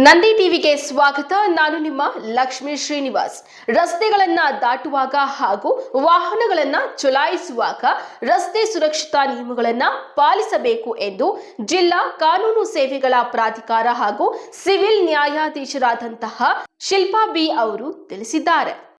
ನಂದಿ ಟಿವಿಗೆ ಸ್ವಾಗತ. ನಾನು ನಿಮ್ಮ ಲಕ್ಷ್ಮೀ ಶ್ರೀನಿವಾಸ್. ರಸ್ತೆಗಳನ್ನ ದಾಟುವಾಗ ಹಾಗೂ ವಾಹನಗಳನ್ನ ಚಲಾಯಿಸುವಾಗ ರಸ್ತೆ ಸುರಕ್ಷತಾ ನಿಯಮಗಳನ್ನ ಪಾಲಿಸಬೇಕು ಎಂದು ಜಿಲ್ಲಾ ಕಾನೂನು ಸೇವೆಗಳ ಪ್ರಾಧಿಕಾರ ಹಾಗೂ ಸಿವಿಲ್ ನ್ಯಾಯಾಧೀಶರಾದಂತಹ ಶಿಲ್ಪಾ ಬಿ ಅವರು ತಿಳಿಸಿದ್ದಾರೆ.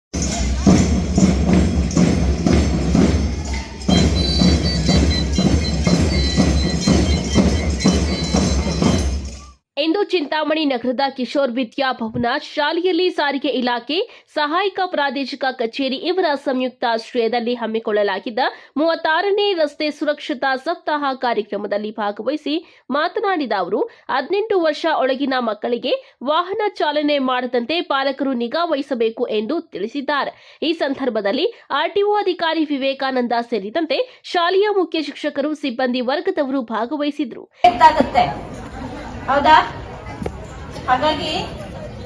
ಚಿಂತಾಮಣಿ ನಗರದ ಕಿಶೋರ್ ವಿದ್ಯಾ ಭವನ ಶಾಲೆಯಲ್ಲಿ ಸಾರಿಗೆ ಇಲಾಖೆ, ಸಹಾಯಕ ಪ್ರಾದೇಶಿಕ ಕಚೇರಿ ಇವರ ಸಂಯುಕ್ತ ಆಶ್ರಯದಲ್ಲಿ ಹಮ್ಮಿಕೊಳ್ಳಲಾಗಿದ್ದ ಮೂವತ್ತಾರನೇ ರಸ್ತೆ ಸುರಕ್ಷತಾ ಸಪ್ತಾಹ ಕಾರ್ಯಕ್ರಮದಲ್ಲಿ ಭಾಗವಹಿಸಿ ಮಾತನಾಡಿದ ಅವರು, ಹದಿನೆಂಟು ವರ್ಷ ಒಳಗಿನ ಮಕ್ಕಳಿಗೆ ವಾಹನ ಚಾಲನೆ ಮಾಡದಂತೆ ಪಾಲಕರು ನಿಗಾ ವಹಿಸಬೇಕು ಎಂದು ತಿಳಿಸಿದ್ದಾರೆ. ಈ ಸಂದರ್ಭದಲ್ಲಿ ಆರ್ಟಿಒ ಅಧಿಕಾರಿ ವಿವೇಕಾನಂದ ಸೇರಿದಂತೆ ಶಾಲೆಯ ಮುಖ್ಯ ಶಿಕ್ಷಕರು, ಸಿಬ್ಬಂದಿ ವರ್ಗದವರು ಭಾಗವಹಿಸಿದ್ರು ಹೌದಾ? ಹಾಗಾಗಿ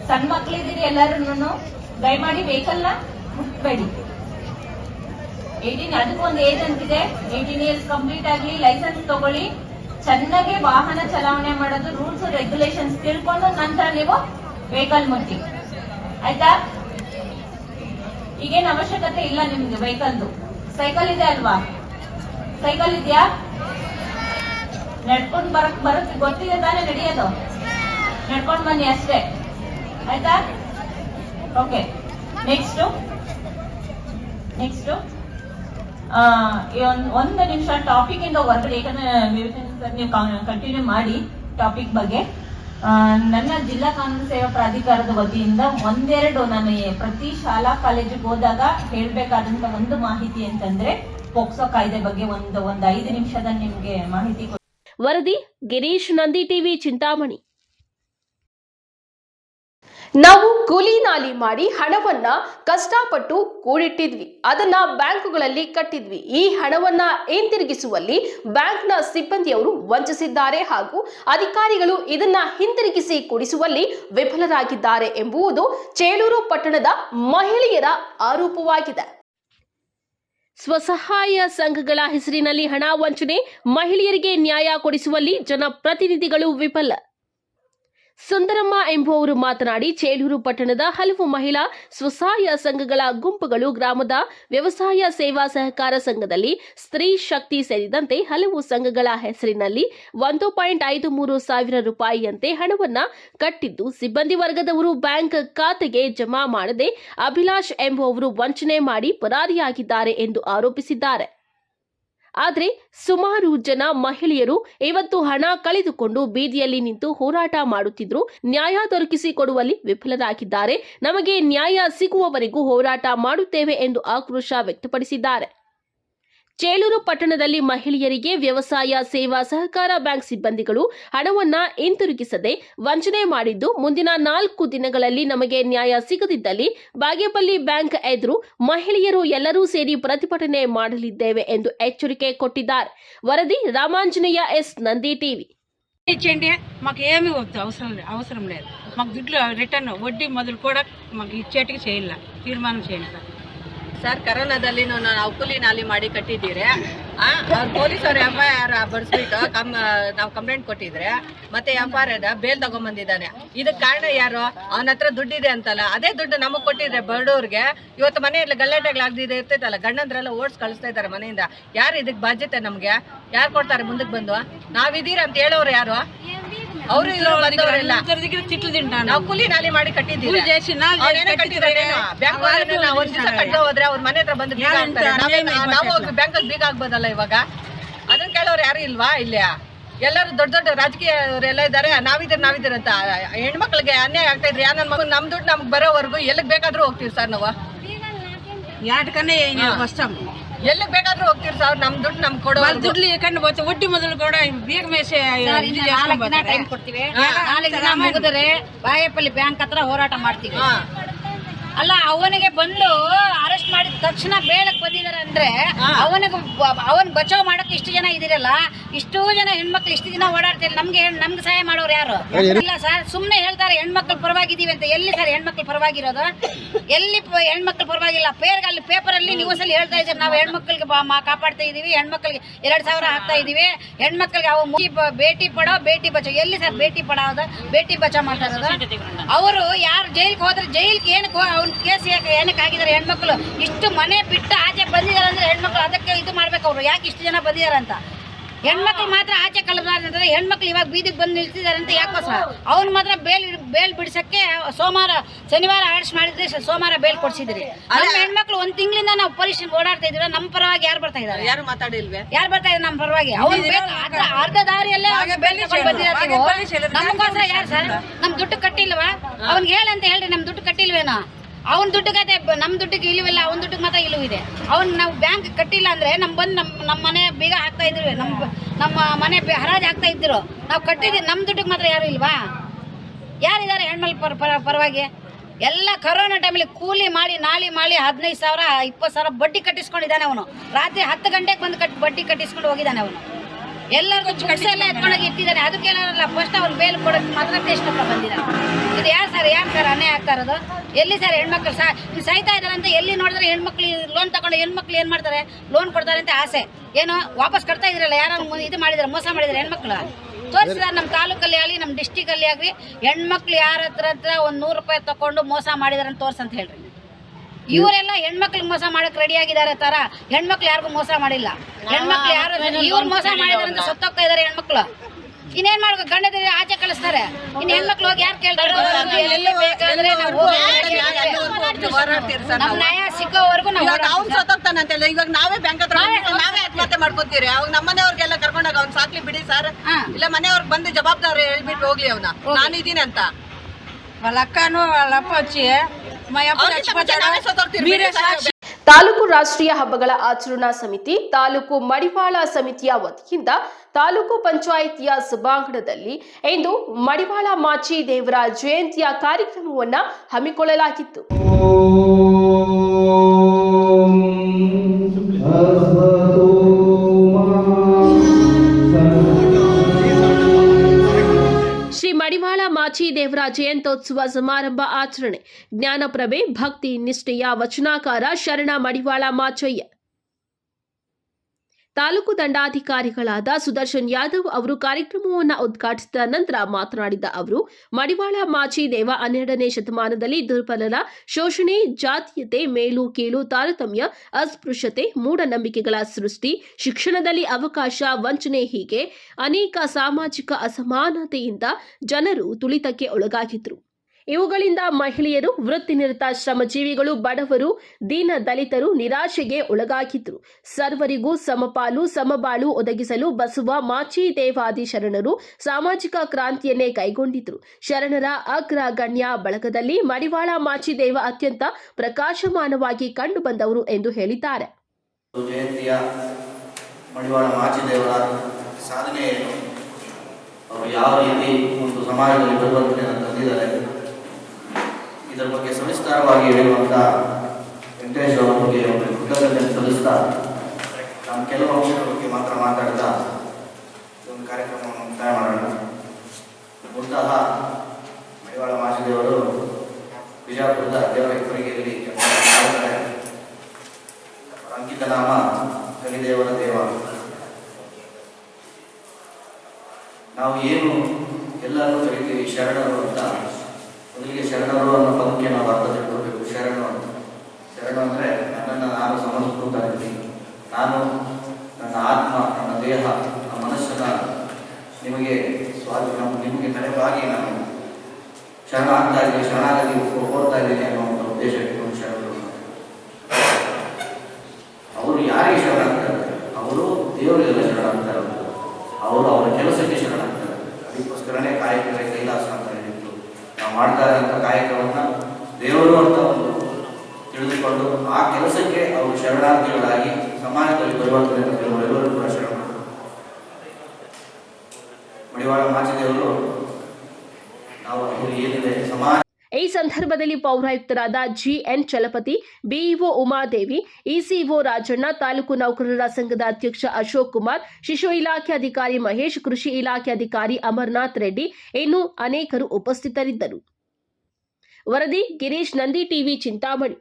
ಸಣ್ಣ ಮಕ್ಳಿದ್ದೀರಿ ಎಲ್ಲರೂ ದಯಮಾಡಿ ವೆಹಿಕಲ್ನ ಮುಟ್ಬೇಡಿ ಏಯ್ಟೀನ್ ಅದಕ್ಕೊಂದು ಏಜ್ ಅಂತಿದೆ. ಏಯ್ಟೀನ್ ಇಯರ್ಸ್ ಕಂಪ್ಲೀಟ್ ಆಗಲಿ ಲೈಸೆನ್ಸ್ ತಗೊಳ್ಳಿ. ಚೆನ್ನಾಗಿ ವಾಹನ ಚಲಾವಣೆ ಮಾಡೋದು ರೂಲ್ಸ್ ರೆಗ್ಯುಲೇಷನ್ಸ್ ತಿಳ್ಕೊಂಡು ನಂತರ ನೀವು ವೆಹಿಕಲ್ ಮುಟ್ಟಿ. ಆಯ್ತಾ? ಈಗೇನು ಅವಶ್ಯಕತೆ ಇಲ್ಲ ನಿಮ್ಗೆ ವೆಹಿಕಲ್ದು. ಸೈಕಲ್ ಇದೆ ಅಲ್ವಾ? ಸೈಕಲ್ ಇದೆಯಾ? ನಡ್ಕೊಂಡು ಬರಕ್ ಬರಕ್ ಗೊತ್ತಿದೆ ತಾನೇ ನಡೆಯೋದು. ನಡ್ಕೊಂಡ್ ಬನ್ನಿ ಅಷ್ಟೇ. ಆಯ್ತಾ? ಓಕೆ ನೆಕ್ಸ್ಟ್ ನೆಕ್ಸ್ಟ್ ಒಂದು ನಿಮಿಷ ಟಾಪಿಕ್ ಇಂದ ಹೊರಗಡೆ ಯಾಕಂದ್ರೆ ಕಂಟಿನ್ಯೂ ಮಾಡಿ ಟಾಪಿಕ್ ಬಗ್ಗೆ. ಆ, ನನ್ನ ಜಿಲ್ಲಾ ಕಾನೂನು ಸೇವಾ ಪ್ರಾಧಿಕಾರದ ವತಿಯಿಂದ ಒಂದೆರಡು ನಾನು ಪ್ರತಿ ಶಾಲಾ ಕಾಲೇಜಿಗೆ ಹೋದಾಗ ಹೇಳ್ಬೇಕಾದಂತ ಒಂದು ಮಾಹಿತಿ ಅಂತಂದ್ರೆ ಪೋಕ್ಸೋ ಕಾಯ್ದೆ ಬಗ್ಗೆ ಒಂದು ಒಂದು ಐದು ನಿಮಿಷದ ನಿಮ್ಗೆ ಮಾಹಿತಿ ವರದಿ ಗಿರೀಶ್ ನಂದಿ ಟಿವಿ ಚಿಂತಾಮಣಿ. ನಾವು ಕೂಲಿ ನಾಲಿ ಮಾಡಿ ಹಣವನ್ನ ಕಷ್ಟಪಟ್ಟು ಕೂಡಿಟ್ಟಿದ್ವಿ. ಅದನ್ನ ಬ್ಯಾಂಕುಗಳಲ್ಲಿ ಕಟ್ಟಿದ್ವಿ. ಈ ಹಣವನ್ನ ಹಿಂತಿರುಗಿಸುವಲ್ಲಿ ಬ್ಯಾಂಕ್ನ ಸಿಬ್ಬಂದಿಯವರು ವಂಚಿಸಿದ್ದಾರೆ ಹಾಗೂ ಅಧಿಕಾರಿಗಳು ಇದನ್ನ ಹಿಂತಿರುಗಿಸಿ ಕೊಡಿಸುವಲ್ಲಿ ವಿಫಲರಾಗಿದ್ದಾರೆ ಎಂಬುದು ಚೇಳೂರು ಪಟ್ಟಣದ ಮಹಿಳೆಯರ ಆರೋಪವಾಗಿದೆ. ಸ್ವಸಹಾಯ ಸಂಘಗಳ ಹೆಸರಿನಲ್ಲಿ ಹಣ ವಂಚನೆ ಮಹಿಳೆಯರಿಗೆ ನ್ಯಾಯ ಕೊಡಿಸುವಲ್ಲಿ ಜನಪ್ರತಿನಿಧಿಗಳು ವಿಫಲ. ಸುಂದರಮ್ಮ ಎಂಬುವವರು ಮಾತನಾಡಿ, ಚೇಳೂರು ಪಟ್ಟಣದ ಹಲವು ಮಹಿಳಾ ಸ್ವಸಹಾಯ ಸಂಘಗಳ ಗುಂಪುಗಳು ಗ್ರಾಮದ ವ್ಯವಸಾಯ ಸೇವಾ ಸಹಕಾರ ಸಂಘದಲ್ಲಿ ಸ್ತ್ರೀ ಶಕ್ತಿ ಸೇರಿದಂತೆ ಹಲವು ಸಂಘಗಳ ಹೆಸರಿನಲ್ಲಿ ಒಂದು ಪಾಯಿಂಟ್ ಐದು ಮೂರು ಸಾವಿರ ರೂಪಾಯಿಯಂತೆ ಹಣವನ್ನು ಕಟ್ಟಿದ್ದು, ಸಿಬ್ಬಂದಿ ವರ್ಗದವರು ಬ್ಯಾಂಕ್ ಖಾತೆಗೆ ಜಮಾ ಮಾಡದೆ ಅಭಿಲಾಷ್ ಎಂಬುವವರು ವಂಚನೆ ಮಾಡಿ ಪರಾರಿಯಾಗಿದ್ದಾರೆ ಎಂದು ಆರೋಪಿಸಿದ್ದಾರೆ. ಆದರೆ ಸುಮಾರು ಜನ ಮಹಿಳೆಯರು ಇವತ್ತು ಹಣ ಕಳೆದುಕೊಂಡು ಬೀದಿಯಲ್ಲಿ ನಿಂತು ಹೋರಾಟ ಮಾಡುತ್ತಿದ್ರು. ನ್ಯಾಯ ದೊರಕಿಸಿಕೊಡುವಲ್ಲಿ ವಿಫಲರಾಗಿದ್ದಾರೆ. ನಮಗೆ ನ್ಯಾಯ ಸಿಗುವವರೆಗೂ ಹೋರಾಟ ಮಾಡುತ್ತೇವೆ ಎಂದು ಆಕ್ರೋಶ ವ್ಯಕ್ತಪಡಿಸಿದ್ದಾರೆ. ಚೇಳೂರು ಪಟ್ಟಣದಲ್ಲಿ ಮಹಿಳೆಯರಿಗೆ ವ್ಯವಸಾಯ, ಸೇವಾ, ಸಹಕಾರ ಬ್ಯಾಂಕ್ ಸಿಬ್ಬಂದಿಗಳು ಹಣವನ್ನು ಹಿಂತಿರುಗಿಸದೆ ವಂಚನೆ ಮಾಡಿದ್ದು ಮುಂದಿನ ನಾಲ್ಕು ದಿನಗಳಲ್ಲಿ ನಮಗೆ ನ್ಯಾಯ ಸಿಗದಿದ್ದಲ್ಲಿ ಬಾಗೇಪಲ್ಲಿ ಬ್ಯಾಂಕ್ ಎದುರು ಮಹಿಳೆಯರು ಎಲ್ಲರೂ ಸೇರಿ ಪ್ರತಿಭಟನೆ ಮಾಡಲಿದ್ದೇವೆ ಎಂದು ಎಚ್ಚರಿಕೆ ಕೊಟ್ಟಿದ್ದಾರೆ. ವರದಿ Ramanjaneya S. Nandi TV. Sir ಕರೋನಾದಲ್ಲಿ ನಾವು ಕೂಲಿ ನಾಲಿ ಮಾಡಿ ಕಟ್ಟಿದ್ದೀರಿ. ಪೊಲೀಸರು ಎಫ್ ಐ ಆರ್ ಬರ್ಸ್ಬಿಟ್ಟು ಕಮ್, ನಾವು ಕಂಪ್ಲೇಂಟ್ ಕೊಟ್ಟಿದ್ರೆ ಮತ್ತೆ ಎಫ್ ಆರ್ ಬೇಲ್ ತಗೊಂಬಂದಿದ್ದಾನೆ. ಇದಕ್ಕೆ ಕಾರಣ ಯಾರು? ಅವನ ಹತ್ರ ದುಡ್ಡಿದೆ ಅಂತಲ್ಲ. ಅದೇ ದುಡ್ಡು ನಮಗೆ ಕೊಟ್ಟಿದ್ರೆ ಬಡವ್ರಿಗೆ. ಇವತ್ತು ಮನೆಯಲ್ಲಿ ಗಲಾಟೆಗಳಾಗ್ದಿದೆ ಇರ್ತೈತಲ್ಲ, ಗಂಡಂದ್ರೆಲ್ಲ ಓಡ್ಸ್ ಕಳಿಸ್ತಾ ಇದ್ದಾರೆ ಮನೆಯಿಂದ. ಯಾರು ಇದಕ್ಕೆ ಬಾಧ್ಯತೆ ನಮಗೆ? ಯಾರು ಕೊಡ್ತಾರೆ ಮುಂದಕ್ಕೆ ಬಂದು? ನಾವಿದ್ದೀರ ಅಂತ ಹೇಳೋರು ಯಾರು? ಅವರು ನಾವು ಕೂಲಿ ನಾಲಿ ಮಾಡಿ ಕಟ್ಟಿದ್ದೀವಿ ಬ್ಯಾಂಕ್ ಹೋದ್ರೆ ಅವ್ರ ಮನೆ ಹತ್ರ ಬಂದು ನಾವು ಬ್ಯಾಂಕ್ ಬೀಗ ಆಗ್ಬೋದಲ್ಲ ಇವಾಗ? ಅದನ್ನ ಕೇಳೋರು ಯಾರು ಇಲ್ವಾ ಇಲ್ಲಿ ಎಲ್ಲರೂ ದೊಡ್ಡ ದೊಡ್ಡ ರಾಜಕೀಯವರೆಲ್ಲ ಇದ್ದಾರೆ ನಾವಿದ್ದೀರ ನಾವಿದ್ದೀರ ಅಂತ. ಹೆಣ್ಮಕ್ಳಿಗೆ ಅನ್ಯಾಯ ಆಗ್ತಾ ಇದ್ರಿ ನನ್ನ ಮಗು ನಮ್ ದುಡ್ಡು ನಮ್ಗೆ ಬರೋವರೆಗೂ ಎಲ್ಲಿಗೆ ಬೇಕಾದ್ರೂ ಹೋಗ್ತೀವಿ ಸರ್ ನಾವು. ಯಾಟಕನೇ ಕಷ್ಟ ಎಲ್ಲಿ ಬೇಕಾದ್ರೂ ಹೋಗ್ತೀರಿ ಸರ್ ನಮ್ ದುಡ್ಡು ನಮ್ ಕೊಡೋ ದುಡ್ಡು ಕಂಡು ಬಚ್ಚ ಒಟ್ಟಿ ಮೊದಲು ಕೂಡ ಬೇಗ ಮೇಸೆ ಟೈಮ್ ಕೊಡ್ತೀವಿ. ನಾಳೆ ಮುಗಿದ್ರೆ ಬಾಯಪಲ್ಲಿ ಬ್ಯಾಂಕ್ ಹತ್ರ ಹೋರಾಟ ಮಾಡ್ತೀವಿ. ಅಲ್ಲ ಅವನಿಗೆ ಬಂದು ಅರೆಸ್ಟ್ ಮಾಡಿದ ತಕ್ಷಣ ಬೇಳಕ್ ಬಂದಿದ್ದಾರೆ ಅಂದ್ರೆ ಅವನಿಗೆ ಅವನ್ ಬಚಾವ್ ಮಾಡಕ್ ಇಷ್ಟು ಜನ ಇದಿರಲ್ಲ ಇಷ್ಟು ಜನ ಹೆಣ್ಮಕ್ಳು ಇಷ್ಟು ದಿನ ಓಡಾಡ್ತಾರೆ ನಮ್ಗೆ ನಮ್ಗೆ ಸಹಾಯ ಮಾಡೋರು ಯಾರು? ಇಲ್ಲ ಸರ್ ಸುಮ್ನೆ ಹೇಳ್ತಾರೆ ಹೆಣ್ಮಕ್ಳು ಪರವಾಗಿದ್ದೀವಿ ಅಂತ. ಎಲ್ಲಿ ಸರ್ ಹೆಣ್ಮಕ್ಳು ಪರವಾಗಿರೋದು? ಎಲ್ಲಿ ಪ- ಹೆಣ್ಮಕ್ಳು ಪರವಾಗಿಲ್ಲ. ಪೇರ್ ಅಲ್ಲಿ ಪೇಪರ್ ಅಲ್ಲಿ ನ್ಯೂಸ್ ಅಲ್ಲಿ ಹೇಳ್ತಾ ಇದ್ದಾರೆ ನಾವು ಹೆಣ್ಮಕ್ಳಿಗೆ ಬಾ- ಮಾ- ಕಾಪಾಡ್ತಾ ಇದೀವಿ ಹೆಣ್ಮಕ್ಳಿಗೆ ಎರಡ್ ಸಾವಿರ ಹಾಕ್ತಾ ಇದೀವಿ ಹೆಣ್ಮಕ್ಳಿಗೆ ಅವು ಬೇಟಿ ಪಡೋ ಬೇಟಿ ಬಚಾವ್. ಎಲ್ಲಿ ಸರ್ ಬೇಟಿ ಪಡೋದು? ಬೇಟಿ ಬಚಾವ್ ಮಾಡ್ತಾ ಇರೋದು? ಅವರು ಯಾರು ಜೈಲ್ಗೆ ಹೋದ್ರೆ ಜೈಲ್ಗೆ ಏನಕ್ಕೆ ಅವ್ನ ಕೇಸ್ ಯಾಕೆ ಏನಕ್ಕೆ ಆಗಿದ್ದಾರೆ ಹೆಣ್ಮಕ್ಳು? ಇಷ್ಟು ಮನೆ ಬಿಟ್ಟು ಆಚೆ ಬಂದಿದ್ದಾರೆ ಅಂದ್ರೆ ಹೆಣ್ಮಕ್ಳು ಅದಕ್ಕೆ ಇದು ಮಾಡ್ಬೇಕು ಅವರು. ಯಾಕೆ ಇಷ್ಟು ಜನ ಬಂದಿದ್ದಾರೆ ಅಂತ? ಹೆಣ್ಮಕ್ಳು ಮಾತ್ರ ಆಚೆ ಕಳೆದಾರೆ ಅಂದ್ರೆ ಹೆಣ್ಮಕ್ಳು ಇವಾಗ ಬೀದಿಗೆ ಬಂದು ನಿಲ್ತಿದ್ದಾರೆ ಅಂತ ಯಾಕೋಸ್ಕರ? ಅವ್ನು ಮಾತ್ರ ಬೇಲ್ ಬೇಲ್ ಬಿಡಿಸಕ್ಕೆ ಸೋಮವಾರ ಶನಿವಾರ ಆರ್ಡ್ಸ್ ಮಾಡಿದ್ರೆ ಸೋಮವಾರ ಬೇಲ್ ಕೊಡ್ಸಿದ್ರಿ ನಮ್ಮ ಹೆಣ್ಮಕ್ಳು ಒಂದ್ ತಿಂಗಳಿಂದ ನಾವು ಪರೀಕ್ಷೆ ಓಡಾಡ್ತಾ ಇದ್ದೀವಿ. ನಮ್ಮ ಪರವಾಗಿ ಯಾರು ಬರ್ತಾ ಇದ್ದಾರೆ? ಯಾರು ಮಾತಾಡಿಲ್ವೇ? ಯಾರು ಬರ್ತಾ ಇದ್ದಾರೆ ನಮ್ಮ ಪರವಾಗಿ? ಅವ್ನು ಬೇಲ್ ಅರ್ಧ- ದಾರಿಯಲ್ಲೇ. ನಮಗೋಸ್ಕರ ಯಾರು ಸರ್? ನಮ್ ದುಡ್ಡು ಕಟ್ಟಿಲ್ವಾ? ಅವ್ನಿಗೆ ಹೇಳಂತ ಹೇಳ್ರಿ ನಮ್ ದುಡ್ಡು ಕಟ್ಟಿಲ್ವೇನೋ? ಅವ್ನ ದುಡ್ಡುಗದೆ ನಮ್ಮ ದುಡ್ಡಿಗೆ ಇಲ್ಲವಿಲ್ಲ, ಅವನ ದುಡ್ಡಿಗೆ ಮಾತ್ರ ಇಲ್ಲೂ ಇದೆ. ಅವ್ನ್ ನಾವು ಬ್ಯಾಂಕ್ ಕಟ್ಟಿಲ್ಲ ಅಂದ್ರೆ ನಮ್ಮ ಬಂದು ನಮ್ಮ ನಮ್ಮ ಮನೆ ಬೀಗ ಹಾಕ್ತಾ ಇದ್ರು ನಮ್ಮ ನಮ್ಮ ಮನೆ ಹರಾಜು ಹಾಕ್ತಾ ಇದ್ದರು ನಾವು ಕಟ್ಟಿದ್ವಿ ನಮ್ಮ ದುಡ್ಡಿಗೆ ಮಾತ್ರ ಯಾರು ಇಲ್ವಾ? ಯಾರಿದ್ದಾರೆ ಹೆಣ್ಮಲ್ ಪರ, ಪರ- ಪರವಾಗಿ? ಎಲ್ಲ ಕರೋನಾ ಟೈಮಲ್ಲಿ ಕೂಲಿ ಮಾಡಿ ನಾಳಿ ಮಾಡಿ ಹದಿನೈದು ಸಾವಿರ, ಇಪ್ಪತ್ತು ಸಾವಿರ ಬಡ್ಡಿ ಕಟ್ಟಿಸ್ಕೊಂಡಿದ್ದಾನೆ ಅವನು. ರಾತ್ರಿ ಹತ್ತು ಗಂಟೆಗೆ ಬಂದು ಕಟ್, ಬಡ್ಡಿ ಕಟ್ಟಿಸ್ಕೊಂಡು ಹೋಗಿದ್ದಾನೆ ಅವನು. ಎಲ್ಲರಿಗೂ ಬುಕ್ಸ್ ಎಲ್ಲ ಎತ್ಕೊಂಡೋಗಿ ಇಟ್ಟಿದ್ದಾನೆ ಅದಕ್ಕೆ ಏನಾರಲ್ಲ ಫಸ್ಟ್ ಅವ್ರು ಬೇಲ್ ಕೊಡೋಕೆ ಮಾತ್ರ ಟೇಸ್ಟ್ ಹತ್ರ ಇದು ಯಾರು ಸರ್ ಯಾರು ಸರ್ ಅನ್ಯಾಯ ಆಗ್ತಾ ಇರೋದು? ಎಲ್ಲಿ ಸರ್ ಹೆಣ್ಮಕ್ಳು ಸಾ ಸಾಯ್ತಾ ಇದ್ದಾರೆ ಅಂತ ಎಲ್ಲಿ ನೋಡಿದ್ರೆ ಹೆಣ್ಮಕ್ಳು ಲೋನ್ ತಗೊಂಡು ಹೆಣ್ಮಕ್ಳು ಏನು ಮಾಡ್ತಾರೆ? ಲೋನ್ ಕೊಡ್ತಾರೆ ಅಂತ ಆಸೆ. ಏನು ವಾಪಸ್ ಕಟ್ತಾ ಇದ್ರಲ್ಲ, ಯಾರು ಇದು ಮಾಡಿದ್ರೆ, ಮೋಸ ಮಾಡಿದ್ರೆ ಹೆಣ್ಮಕ್ಳು. ತೋರಿಸಿದಾರೆ ನಮ್ಮ ತಾಲೂಕಲ್ಲಿ ಆಗಲಿ ನಮ್ಮ ಡಿಸ್ಟಿಕಲ್ಲಿ ಆಗಲಿ, ಹೆಣ್ಮಕ್ಳು ಯಾರ ಹತ್ರ ಹತ್ರ ಒಂದು ನೂರು ರೂಪಾಯಿ ತಗೊಂಡು ಮೋಸ ಮಾಡಿದಾರೆ ಅಂತ ತೋರ್ಸಂತ ಹೇಳ್ರಿ. ಇವರೆಲ್ಲ ಹೆಣ್ಮಕ್ಳಿಗೆ ಮೋಸ ಮಾಡಕ್ ರೆಡಿ ಆಗಿದ್ದಾರೆ ತರ ಹೆಣ್ಮಕ್ಳು ಯಾರಿಗೂ ಮೋಸ ಮಾಡಿಲ್ಲ ಹೆಣ್ಮಕ್ಳು ಯಾರು ಇವ್ರು ಮೋಸ ಮಾಡಿದಾರೆ ಅಂತ ಸತ್ತೋಗ್ತಾ ಇದಾರೆ ಹೆಣ್ಮಕ್ಳು ಇನ್ನೇನ್ ಮಾಡ್ಬೇಕು ಗಂಡದಿರಿ ಆಚೆ ಕಳಿಸ್ತಾರೆ ಇನ್ ಹೆಣ್ಮಕ್ಳು ಹೋಗಿ ಯಾರು ಕೇಳ್ತಾರೆ ಎಲ್ಲಿ ಬೇಕಾದ್ರೆ ನಾವು ಹೋಗಿ ಹೋರಾಡ್ತೀರಿ ಸರ್ ನಮ್ ನ್ಯಾಯ ಸಿಕ್ಕೋವರೆಗೂ ನಾವು ಇವಾಗ ಅವ್ನ್ ಸತ್ತೋಗ್ತಾನಂತೆಲ್ಲ ಇವಾಗ ನಾವೇ ಬ್ಯಾಂಕ್ ಹತ್ರ ಹೋಗ್ಬಿಟ್ಟು ನಾವೇ ಆತ್ಮಹತ್ಯೆ ಮಾಡ್ಕೊತೀರಿ ಅವಾಗ ನಮ್ಮ ಮನೆಯವ್ರಿಗೆಲ್ಲ ಕರ್ಕೊಂಡಾಗ ಅವ್ನ್ ಸಾಕ್ಲಿ ಬಿಡಿ ಸರ್ ಹಾ. ಇಲ್ಲ ಮನೆಯವ್ರಿಗೆ ಬಂದು ಜವಾಬ್ದಾರಿ ಹೇಳ್ಬಿಟ್ಟು ಹೋಗ್ಲಿ ಅವನ ನಾನು ಇದೀನಿ ಅಂತ వాళ్ళ అక్కను వాళ్ళ అప్ప ತಾಲೂಕು ರಾಷ್ಟ್ರೀಯ ಹಬ್ಬಗಳ ಆಚರಣಾ ಸಮಿತಿ ತಾಲೂಕು ಮಡಿವಾಳ ಸಮಿತಿಯ ವತಿಯಿಂದ ತಾಲೂಕು ಪಂಚಾಯಿತಿಯ ಸಭಾಂಗಣದಲ್ಲಿ ಇಂದು ಮಡಿವಾಳ ಮಾಚಿ ದೇವರ ಜಯಂತಿಯ ಕಾರ್ಯಕ್ರಮವನ್ನು ಹಮ್ಮಿಕೊಳ್ಳಲಾಗಿತ್ತು. ಶ್ರೀ ಮಡಿವಾಳ ಮಾಚಿ ದೇವರ ಜಯಂತ್ಯೋತ್ಸವ ಸಮಾರಂಭ ಆಚರಣೆ. ಜ್ಞಾನಪ್ರಭೆ ಭಕ್ತಿ ನಿಷ್ಠೆಯ ವಚನಾಕಾರ ಶರಣ ಮಡಿವಾಳ ಮಾಚಯ್ಯ. ತಾಲೂಕು ದಂಡಾಧಿಕಾರಿಗಳಾದ ಸುದರ್ಶನ್ ಯಾದವ್ ಅವರು ಕಾರ್ಯಕ್ರಮವನ್ನು ಉದ್ಘಾಟಿಸಿದ ನಂತರ ಮಾತನಾಡಿದ ಅವರು, ಮಡಿವಾಳ ಮಾಚಿ ದೇವ ಹನ್ನೆರಡನೇ ಶತಮಾನದಲ್ಲಿ ದುರ್ಬಲರ ಶೋಷಣೆ, ಜಾತೀಯತೆ, ಮೇಲು, ಕೀಳು, ತಾರತಮ್ಯ, ಅಸ್ಪೃಶ್ಯತೆ, ಮೂಢನಂಬಿಕೆಗಳ ಸೃಷ್ಟಿ, ಶಿಕ್ಷಣದಲ್ಲಿ ಅವಕಾಶ, ವಂಚನೆ ಹೀಗೆ ಅನೇಕ ಸಾಮಾಜಿಕ ಅಸಮಾನತೆಯಿಂದ ಜನರು ತುಳಿತಕ್ಕೆ ಒಳಗಾಗಿದ್ರು. ಇವುಗಳಿಂದ ಮಹಿಳೆಯರು ವೃತ್ತಿನಿರತ ಶ್ರಮಜೀವಿಗಳು, ಬಡವರು, ದೀನ ದಲಿತರು ನಿರಾಶೆಗೆ ಒಳಗಾಗಿದ್ರು ಸರ್ವರಿಗೂ ಸಮಪಾಲು, ಸಮಬಾಳು ಒದಗಿಸಲು ಬಸವ ಮಾಚಿ ದೇವಾದಿ ಶರಣರು ಸಾಮಾಜಿಕ ಕ್ರಾಂತಿಯನ್ನೇ ಕೈಗೊಂಡಿದ್ರು ಶರಣರ ಅಗ್ರಗಣ್ಯ ಬಳಗದಲ್ಲಿ ಮಡಿವಾಳ ಮಾಚಿ ದೇವ ಅತ್ಯಂತ ಪ್ರಕಾಶಮಾನವಾಗಿ ಕಂಡುಬಂದವರು ಎಂದು ಹೇಳಿದ್ದಾರೆ. ಜಯಂತಿಯ ಮಡಿವಾಳ ಮಾಚಿದೇವರ ಸಾಧನೆ ಏನು ಅವರು ಯಾವ ರೀತಿ ಒಂದು ಸಮಾಜದಲ್ಲಿ ಪರಿವರ್ತನೆಯನ್ನು ತಂದಿದ್ದಾರೆ. ಇದರ ಬಗ್ಗೆ ಸವಿಸ್ತಾರವಾಗಿ ಹೇಳುವಂಥ ವೆಂಕಟೇಶ್ ಅವರ ಬಗ್ಗೆ ಒಂದು ಸಲ್ಲಿಸ್ತಾ ನಾನು ಕೆಲವು ಅಂಶಗಳ ಬಗ್ಗೆ ಮಾತ್ರ ಮಾತಾಡ್ತಾ ಒಂದು ಕಾರ್ಯಕ್ರಮವನ್ನು ಮುಕ್ತಾಯ ಮಾಡೋಣ. ಮೂಲತಃ ಮಡಿವಾಳ ಮಾಚಿದೇವರು ಬಿಜಾಪುರದ ದೇವರ ಅಂಕಿತ ನಾಮ ಕಲಿದೇವರ ದೇವ. ನಾವು ಏನು ಎಲ್ಲರೂ ಕರಿತೀವಿ ಶರಣರು ಅಂತ ಮೊದಲಿಗೆ ಶರಣರು ಅನ್ನೋ ಪದಕ್ಕೆ ನಾವು ಅರ್ಥ ತಿಳ್ಕೊಬೇಕು. ಶರಣು ಅಂತ. ಶರಣು ಅಂದರೆ ನನ್ನನ್ನು ನಾನು ಸಮರ್ಪಿಸ್ಕೊತಾ ನಾನು ನನ್ನ ಆತ್ಮ, ನನ್ನ ದೇಹ ನನ್ನ ಮನಸ್ಸನ್ನ ನಿಮಗೆ ಸ್ವಾಧೀನ ನಿಮಗೆ ತಲೆಬಾಗಿ ನಾನು ಶರಣ ಆಗ್ತಾ ಇದ್ದೀನಿ ಶರಣಾಗತಿ ಹೋಗ್ತಾ ಇದ್ದೀನಿ ಅನ್ನೋ ಒಂದು ಉದ್ದೇಶ ಇಟ್ಕೊಂಡು ಶರಣರು ಅವರು ಯಾರಿಗೆ ಶರಣಾಗ್ತಾರೆ ಅವರು ದೇವರಿಗೆಲ್ಲ ಶರಣಾಗ್ತಾರೆ ಅವರು ಅವರ ಕೆಲಸಕ್ಕೆ ಶರಣಾಗ್ತಾರೆ ಅದಕ್ಕೋಸ್ಕರನೇ ಕಾಯಕವೇ ಕೈಲಾಸ ಅಂತ ಹೇಳಿದ್ರು ನಾವು ಮಾಡ್ತಾ ಇರೋಂಥ ಕಾಯಕವನ್ನ ದೇವರು ಅಂತ ಒಂದು ತಿಳಿದುಕೊಂಡು ಆ ಕೆಲಸಕ್ಕೆ ಅವರು ಶರಣಾರ್ಥಿಗಳಾಗಿ ಸಮಾಜದಲ್ಲಿ ಪರಿವರ್ತನೆ ಕೆಲವರೆಲ್ಲರೂ ಕೂಡ ಶರಣ ಮಡಿವಾಳ ಮಾಚಿದೇವರು, ನಾವು ಏನಿದೆ, ಸಮಾಜ ಈ ಸಂದರ್ಭದಲ್ಲಿ ಪೌರಾಯುಕ್ತರಾದ GN Chalapathi, BEO Umadevi, ECO Rajanna, taluk ನೌಕರರ ಸಂಘದ ಅಧ್ಯಕ್ಷ ಅಶೋಕ್ ಕುಮಾರ್, ಶಿಶು ಇಲಾಖೆ ಅಧಿಕಾರಿ ಮಹೇಶ್, ಕೃಷಿ ಇಲಾಖೆ ಅಧಿಕಾರಿ ಅಮರ್ನಾಥ್ ರೆಡ್ಡಿ ಇನ್ನು ಅನೇಕರು ಉಪಸ್ಥಿತರಿದ್ದರು. ವರದಿ ಗಿರೀಶ್ ನಂದಿ ಟಿವಿ ಚಿಂತಾಮಣಿ.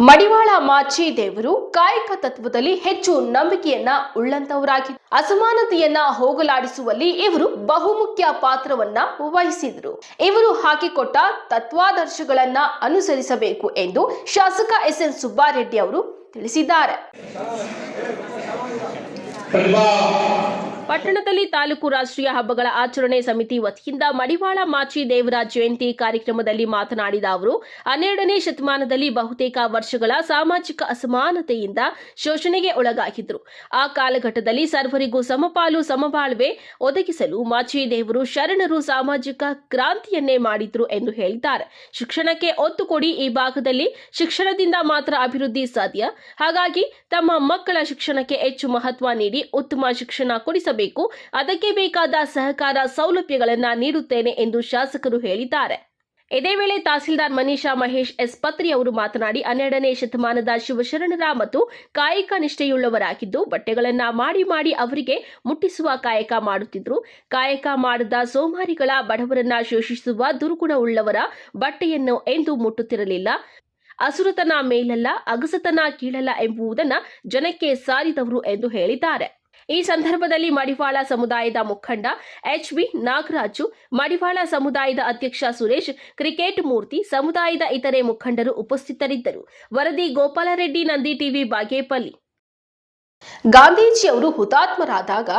ಮಡಿವಾಳ ಮಾಚಿ ದೇವರು ಕಾಯಕ ತತ್ವದಲ್ಲಿ ಹೆಚ್ಚು ನಂಬಿಕೆಯನ್ನ ಉಳ್ಳಂತವರಾಗಿ ಅಸಮಾನತೆಯನ್ನ ಹೋಗಲಾಡಿಸುವಲ್ಲಿ ಇವರು ಬಹುಮುಖ್ಯ ಪಾತ್ರವನ್ನ ವಹಿಸಿದರು. ಇವರು ಹಾಕಿಕೊಟ್ಟ ತತ್ವಾದರ್ಶಗಳನ್ನ ಅನುಸರಿಸಬೇಕು ಎಂದು ಶಾಸಕ ಎಸ್ ಎನ್ ಸುಬ್ಬಾರೆಡ್ಡಿ ಅವರು ತಿಳಿಸಿದ್ದಾರೆ. ಪಟ್ಟಣದಲ್ಲಿ ತಾಲೂಕು ರಾಷ್ಟ್ರೀಯ ಹಬ್ಬಗಳ ಆಚರಣೆ ಸಮಿತಿ ವತಿಯಿಂದ ಮಡಿವಾಳ ಮಾಚಿ ದೇವರ ಜಯಂತಿ ಕಾರ್ಯಕ್ರಮದಲ್ಲಿ ಮಾತನಾಡಿದ ಅವರು, ಹನ್ನೆರಡನೇ ಶತಮಾನದಲ್ಲಿ ಬಹುತೇಕ ವರ್ಷಗಳ ಸಾಮಾಜಿಕ ಅಸಮಾನತೆಯಿಂದ ಶೋಷಣೆಗೆ ಒಳಗಾಗಿದ್ರು ಆ ಕಾಲಘಟ್ಟದಲ್ಲಿ ಸರ್ವರಿಗೂ ಸಮಪಾಲು ಸಮಬಾಳ್ವೆ ಒದಗಿಸಲು ಮಾಚಿ ದೇವರು ಶರಣರು ಸಾಮಾಜಿಕ ಕ್ರಾಂತಿಯನ್ನೇ ಮಾಡಿದ್ರು ಎಂದು ಹೇಳಿದ್ದಾರೆ. ಶಿಕ್ಷಣಕ್ಕೆ ಒತ್ತು ಕೊಡಿ ಈ ಭಾಗದಲ್ಲಿ ಶಿಕ್ಷಣದಿಂದ ಮಾತ್ರ ಅಭಿವೃದ್ಧಿ ಸಾಧ್ಯ. ಹಾಗಾಗಿ ತಮ್ಮ ಮಕ್ಕಳ ಶಿಕ್ಷಣಕ್ಕೆ ಹೆಚ್ಚು ಮಹತ್ವ ನೀಡಿ ಉತ್ತಮ ಶಿಕ್ಷಣ ಕೊಡಿಸಬೇಕು. ಅದಕ್ಕೆ ಬೇಕಾದ ಸಹಕಾರ ಸೌಲಭ್ಯಗಳನ್ನು ನೀಡುತ್ತೇನೆ ಎಂದು ಶಾಸಕರು ಹೇಳಿದ್ದಾರೆ. ಇದೇ ವೇಳೆ ತಹಸೀಲ್ದಾರ್ ಮನೀಷಾ ಮಹೇಶ್ ಎಸ್ ಪತ್ರಿ ಅವರು ಮಾತನಾಡಿ, ಹನ್ನೆರಡನೇ ಶತಮಾನದ ಶಿವಶರಣರ ಮತ್ತು ಕಾಯಕ ನಿಷ್ಠೆಯುಳ್ಳವರಾಗಿದ್ದು, ಬಟ್ಟೆಗಳನ್ನ ಮಾಡಿ ಮಾಡಿ ಅವರಿಗೆ ಮುಟ್ಟಿಸುವ ಕಾಯಕ ಮಾಡುತ್ತಿದ್ರು. ಕಾಯಕ ಮಾಡದ ಸೋಮಾರಿಗಳ ಬಡವರನ್ನ ಶೋಷಿಸುವ ದುರ್ಗುಣವುಳ್ಳವರ ಬಟ್ಟೆಯನ್ನು ಎಂದು ಮುಟ್ಟುತ್ತಿರಲಿಲ್ಲ. ಅಸುರತನ ಮೇಲಲ್ಲ, ಅಗಸತನ ಕೀಳಲ್ಲ ಎಂಬುದನ್ನ ಜನಕ್ಕೆ ಸಾರಿದವರು ಎಂದು ಹೇಳಿದ್ದಾರೆ. ಈ ಸಂದರ್ಭದಲ್ಲಿ ಮಡಿವಾಳ ಸಮುದಾಯದ ಮುಖಂಡ ಎಚ್ ಬಿ ನಾಗರಾಜು, ಮಡಿವಾಳ ಸಮುದಾಯದ ಅಧ್ಯಕ್ಷ ಸುರೇಶ್, ಕ್ರಿಕೆಟ್ ಮೂರ್ತಿ, ಸಮುದಾಯದ ಇತರೆ ಮುಖಂಡರು ಉಪಸ್ಥಿತರಿದ್ದರು. ವರದಿ ಗೋಪಾಲರೆಡ್ಡಿ, ನಂದಿ ಟಿವಿ, ಬಾಗೇಪಲ್ಲಿ. ಗಾಂಧೀಜಿಯವರು ಹುತಾತ್ಮರಾದಾಗ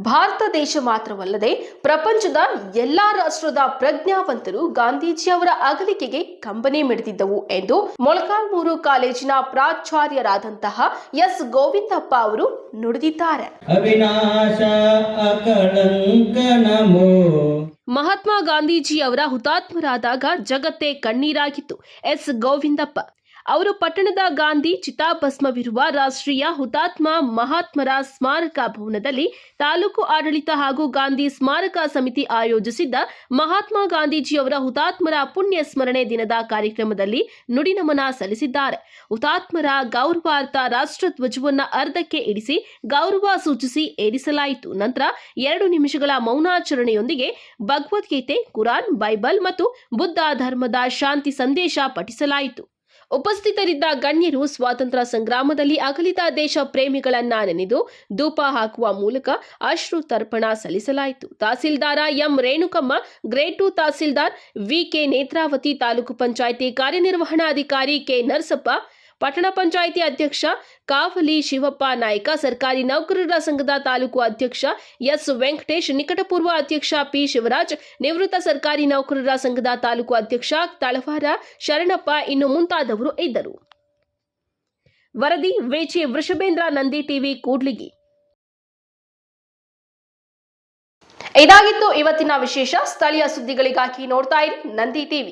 ಭಾರತ ದೇಶ ಮಾತ್ರವಲ್ಲದೆ ಪ್ರಪಂಚದ ಎಲ್ಲಾ ರಾಷ್ಟ್ರದ ಪ್ರಜ್ಞಾವಂತರು ಗಾಂಧೀಜಿಯವರ ಅಗಲಿಕೆಗೆ ಕಂಬನಿ ಮಿಡಿದಿದ್ದವು ಎಂದು ಮೊಳಕಾಲ್ಮೂರು ಕಾಲೇಜಿನ ಪ್ರಾಚಾರ್ಯರಾದಂತಹ ಎಸ್ ಗೋವಿಂದಪ್ಪ ಅವರು ನುಡಿದಿದ್ದಾರೆ. ಮಹಾತ್ಮ ಗಾಂಧೀಜಿ ಅವರ ಹುತಾತ್ಮರಾದಾಗ ಜಗತ್ತೇ ಕಣ್ಣೀರಾಗಿತ್ತು. ಎಸ್ ಗೋವಿಂದಪ್ಪ ಅವರು ಪಟ್ಟಣದ ಗಾಂಧಿ ಚಿತಾಭಸ್ಮವಿರುವ ರಾಷ್ಟ್ರೀಯ ಹುತಾತ್ಮ ಮಹಾತ್ಮರ ಸ್ಮಾರಕ ಭವನದಲ್ಲಿ ತಾಲೂಕು ಆಡಳಿತ ಹಾಗೂ ಗಾಂಧಿ ಸ್ಮಾರಕ ಸಮಿತಿ ಆಯೋಜಿಸಿದ್ದ ಮಹಾತ್ಮ ಗಾಂಧೀಜಿಯವರ ಹುತಾತ್ಮರ ಪುಣ್ಯ ಸ್ಮರಣೆ ದಿನದ ಕಾರ್ಯಕ್ರಮದಲ್ಲಿ ನುಡಿನಮನ ಸಲ್ಲಿಸಿದ್ದಾರೆ. ಹುತಾತ್ಮರ ಗೌರವಾರ್ಥ ರಾಷ್ಟ್ರಧ್ವಜವನ್ನು ಅರ್ಧಕ್ಕೆ ಇಡಿಸಿ ಗೌರವ ಸೂಚಿಸಿ ಏರಿಸಲಾಯಿತು. ನಂತರ ಎರಡು ನಿಮಿಷಗಳ ಮೌನಾಚರಣೆಯೊಂದಿಗೆ ಭಗವದ್ಗೀತೆ, ಕುರಾನ್, ಬೈಬಲ್ ಮತ್ತು ಬುದ್ಧ ಧರ್ಮದ ಶಾಂತಿ ಸಂದೇಶ ಪಠಿಸಲಾಯಿತು. ಉಪಸ್ಥಿತರಿದ್ದ ಗಣ್ಯರು ಸ್ವಾತಂತ್ರ್ಯ ಸಂಗ್ರಾಮದಲ್ಲಿ ಅಗಲಿದ ದೇಶ ಪ್ರೇಮಿಗಳನ್ನ ನೆನೆದು ಧೂಪ ಹಾಕುವ ಮೂಲಕ ಅಶ್ರು ತರ್ಪಣ ಸಲ್ಲಿಸಲಾಯಿತು. Tahsildar M Renukamma grade tahsildar VK Netravathi taluk panchayat ಕಾರ್ಯನಿರ್ವಹಣಾಧಿಕಾರಿ ಕೆ ನರಸಪ್ಪ ಪಟ್ಟಣ ಪಂಚಾಯಿತಿ ಅಧ್ಯಕ್ಷ ಕಾಫಲಿ ಶಿವಪ್ಪ ನಾಯ್ಕ, ಸರ್ಕಾರಿ ನೌಕರರ ಸಂಘದ ತಾಲೂಕು ಅಧ್ಯಕ್ಷ ಎಸ್ ವೆಂಕಟೇಶ್, ನಿಕಟಪೂರ್ವ ಅಧ್ಯಕ್ಷ ಪಿ ಶಿವರಾಜ್, ನಿವೃತ್ತ ಸರ್ಕಾರಿ ನೌಕರರ ಸಂಘದ ತಾಲೂಕು ಅಧ್ಯಕ್ಷ ತಳವಾರ ಶರಣಪ್ಪ ಇನ್ನು ಮುಂತಾದವರು ಇದ್ದರು. ವರದಿ ವೇಚಿ ವೃಷಭೇಂದ್ರ ನಂದಿ ಟಿವಿ ಕೂಡ್ಲಿಗಿ. ಇದಾಗಿತ್ತು ಇವತ್ತಿನ ವಿಶೇಷ, ಸ್ಥಳೀಯ ಸುದ್ದಿಗಳಿಗಾಗಿ ನೋಡ್ತಾ ಇರಿ ನಂದಿ ಟಿವಿ.